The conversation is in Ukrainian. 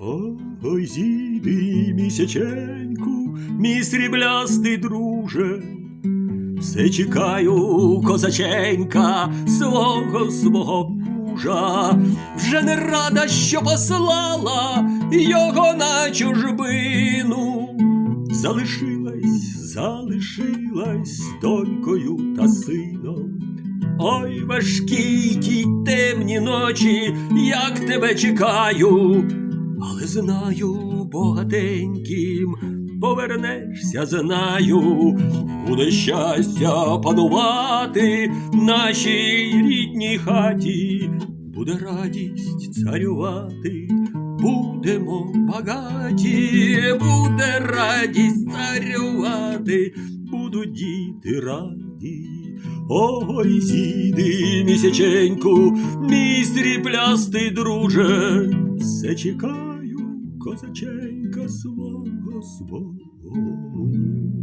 Ой, зійди місяченьку, мій сріблястий друже, все чекаю, козаченька, свого свого мужа, вже не рада, що послала його на чужбину. Залишилась, залишилась донькою та сином. Ой, важкі ті темні ночі, як тебе чекаю, але знаю, богатеньким, повернешся, знаю, буде щастя панувати нашій рідній хаті, буде радість царювати, будемо багаті, буде радість царювати, будуть діти раді. Ой, зійди, місяченьку, мій сріблястий друже, все чекаю козаченька свого свого.